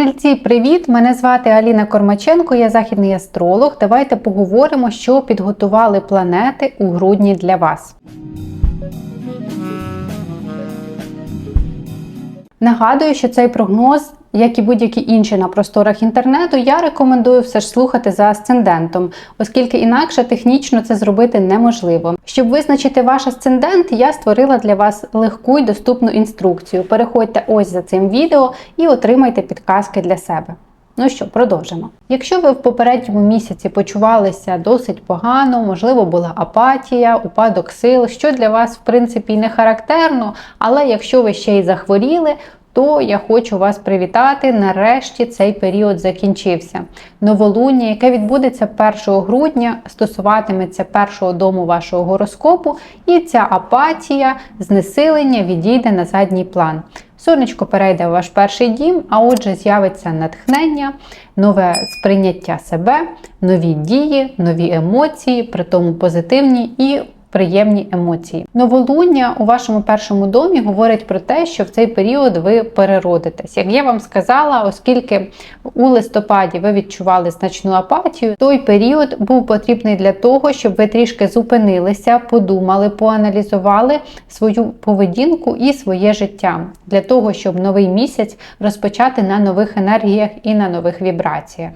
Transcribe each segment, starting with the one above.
Стрільці, привіт! Мене звати Аліна Кормаченко, я західний астролог. Давайте поговоримо, що підготували планети у грудні для вас. Нагадую, що цей прогноз, як і будь-які інші на просторах інтернету, я рекомендую все ж слухати за асцендентом, оскільки інакше технічно це зробити неможливо. Щоб визначити ваш асцендент, я створила для вас легку й доступну інструкцію. Переходьте ось за цим відео і отримайте підказки для себе. Ну що, продовжимо. Якщо ви в попередньому місяці почувалися досить погано, можливо, була апатія, упадок сил, що для вас, в принципі, не характерно, але якщо ви ще й захворіли, то я хочу вас привітати. Нарешті цей період закінчився. Новолуння, яке відбудеться 1 грудня, стосуватиметься першого дому вашого гороскопу, і ця апатія, знесилення відійде на задній план. Сонечко перейде в ваш перший дім, а отже, з'явиться натхнення, нове сприйняття себе, нові дії, нові емоції, при тому позитивні і приємні емоції. Новолуння у вашому першому домі говорить про те, що в цей період ви переродитесь. Як я вам сказала, оскільки у листопаді ви відчували значну апатію, той період був потрібний для того, щоб ви трішки зупинилися, подумали, поаналізували свою поведінку і своє життя для того, щоб новий місяць розпочати на нових енергіях і на нових вібраціях.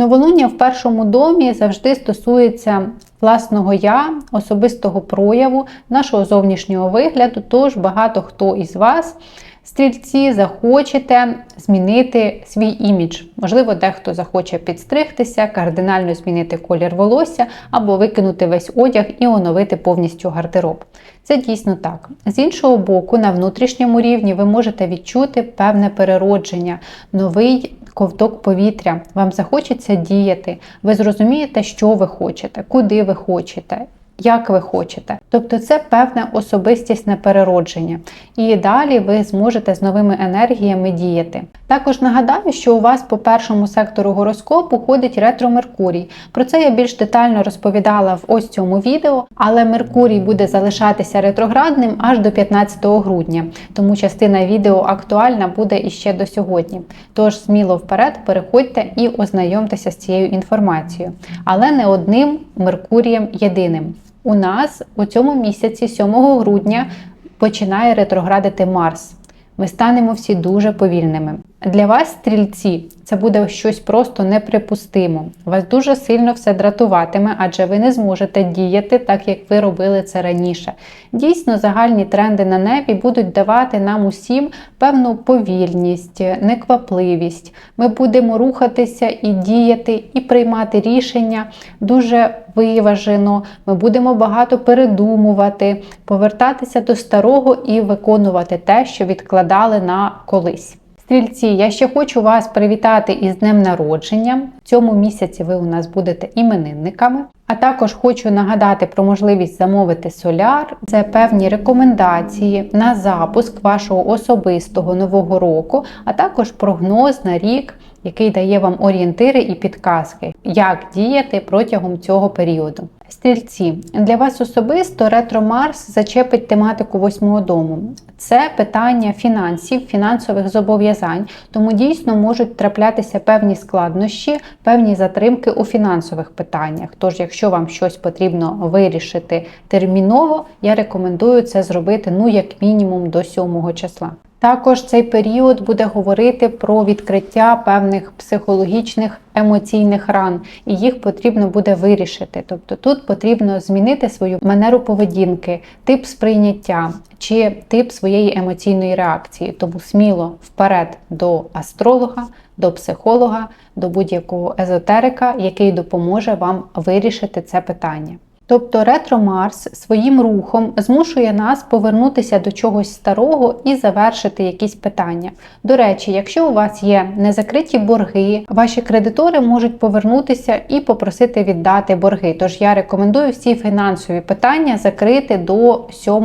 Новолуння в першому домі завжди стосується власного я, особистого прояву, нашого зовнішнього вигляду. Тож багато хто із вас, стрільці, захочете змінити свій імідж. Можливо, дехто захоче підстригтися, кардинально змінити колір волосся або викинути весь одяг і оновити повністю гардероб. Це дійсно так. З іншого боку, на внутрішньому рівні ви можете відчути певне переродження, новий ковток повітря, вам захочеться діяти, ви зрозумієте, що ви хочете, куди ви хочете. Як ви хочете. Тобто це певне особистісне переродження. І далі ви зможете з новими енергіями діяти. Також нагадаю, що у вас по першому сектору гороскопу ходить ретро Меркурій. Про це я більш детально розповідала в ось цьому відео, але Меркурій буде залишатися ретроградним аж до 15 грудня, тому частина відео актуальна буде іще до сьогодні. Тож сміло вперед переходьте і ознайомтеся з цією інформацією, але не одним Меркурієм єдиним. У нас у цьому місяці, 7 грудня, починає ретроградити Марс. Ми станемо всі дуже повільними. Для вас, стрільці, це буде щось просто неприпустимо. Вас дуже сильно все дратуватиме, адже ви не зможете діяти так, як ви робили це раніше. Дійсно, загальні тренди на небі будуть давати нам усім певну повільність, неквапливість. Ми будемо рухатися і діяти, і приймати рішення дуже виважено. Ми будемо багато передумувати, повертатися до старого і виконувати те, що відкладали на колись. Стрільці, я ще хочу вас привітати із днем народження. В цьому місяці ви у нас будете іменинниками. А також хочу нагадати про можливість замовити соляр. Це певні рекомендації на запуск вашого особистого нового року, а також прогноз на рік, який дає вам орієнтири і підказки, як діяти протягом цього періоду. Стрільці, для вас особисто ретро Марс зачепить тематику восьмого дому. Це питання фінансів, фінансових зобов'язань, тому дійсно можуть траплятися певні складнощі, певні затримки у фінансових питаннях. Тож, якщо вам щось потрібно вирішити терміново, я рекомендую це зробити ну як мінімум до 7 числа. Також цей період буде говорити про відкриття певних психологічних емоційних ран, і їх потрібно буде вирішити. Тобто тут потрібно змінити свою манеру поведінки, тип сприйняття чи тип своєї емоційної реакції. Тому сміло вперед до астролога, до психолога, до будь-якого езотерика, який допоможе вам вирішити це питання. Тобто ретро Марс своїм рухом змушує нас повернутися до чогось старого і завершити якісь питання. До речі, якщо у вас є незакриті борги, ваші кредитори можуть повернутися і попросити віддати борги. Тож я рекомендую всі фінансові питання закрити до 7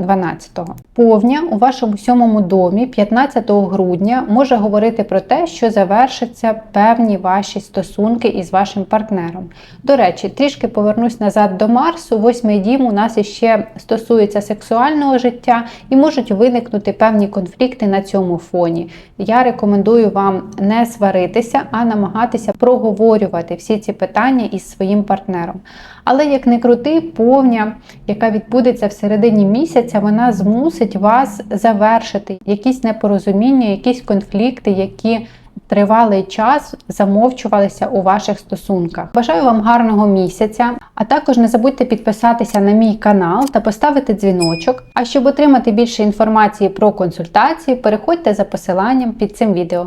12-го. Повня у вашому сьомому домі 15 грудня може говорити про те, що завершаться певні ваші стосунки із вашим партнером. До речі, трішки повернусь назад до Марсу. Восьмий дім у нас іще стосується сексуального життя і можуть виникнути певні конфлікти на цьому фоні. Я рекомендую вам не сваритися, а намагатися проговорювати всі ці питання із своїм партнером. Але як не крути, повня, яка відбудеться в середині місяця, вона змусить вас завершити якісь непорозуміння, якісь конфлікти, які тривалий час замовчувалися у ваших стосунках. Бажаю вам гарного місяця, а також не забудьте підписатися на мій канал та поставити дзвіночок. А щоб отримати більше інформації про консультації, переходьте за посиланням під цим відео.